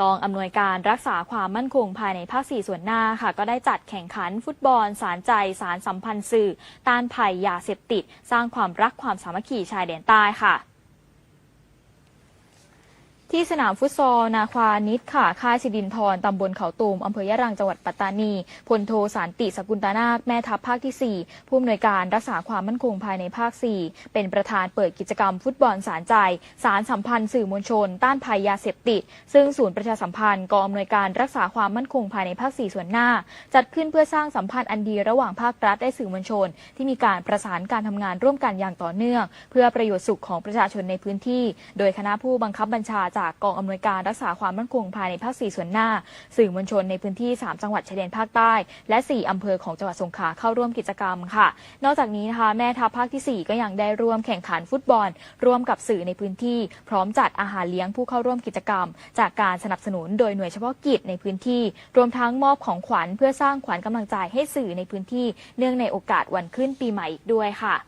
กองอำนวยการรักษาความมั่นคงภายในภาค 4 ส่วนหน้าค่ะ ก็ได้จัดแข่งขันฟุตบอล สารใจ สารสัมพันธ์สื่อ ต้านภัยยาเสพติด สร้างความรักความสามัคคีชายแดนใต้ค่ะ ที่สนามฟุตซอลนาควานิดค่ะ ค่ายสิดินทรตำบลเขาตูมอำเภอยะรังจังหวัดปัตตานีพลโทสารติสกุลตานาคแม่ทัพภาคที่ 4 ผู้อำนวยการรักษาความมั่นคงภายในภาค 4 เป็นประธานเปิดกิจกรรมฟุตบอลสารใจ สารสัมพันธ์สื่อมวลชน ต้านภัยยาเสพติด ซึ่งศูนย์ประชาสัมพันธ์กองอำนวยการรักษาความมั่นคงภายในภาค 4 ส่วนหน้า จัดขึ้นเพื่อสร้างสัมพันธ์อันดีระหว่างภาครัฐและสื่อมวลชน ที่มีการประสานการทำงานร่วมกันอย่างต่อเนื่อง เพื่อประโยชน์สุขของประชาชนในพื้นที่ โดยคณะผู้บังคับบัญชาจากจากกองอำนวยการรักษาความมั่นคงภายในภาค 4 ส่วนหน้า สื่อมวลชนในพื้นที่ 3 จังหวัดชายแดนภาคใต้ และ 4 อำเภอของจังหวัดสงขลาเข้าร่วมกิจกรรมค่ะ นอกจากนี้นะคะแม่ทัพภาคที่ 4 ก็ยังได้ร่วมแข่งขันฟุตบอล ร่วมกับสื่อในพื้นที่ พร้อมจัดอาหารเลี้ยงผู้เข้าร่วมกิจกรรม จากการสนับสนุนโดยหน่วยเฉพาะกิจในพื้นที่ รวมทั้งมอบของขวัญเพื่อสร้างขวัญกำลังใจให้สื่อในพื้นที่ เนื่องในโอกาสวันขึ้นปีใหม่อีกด้วยค่ะ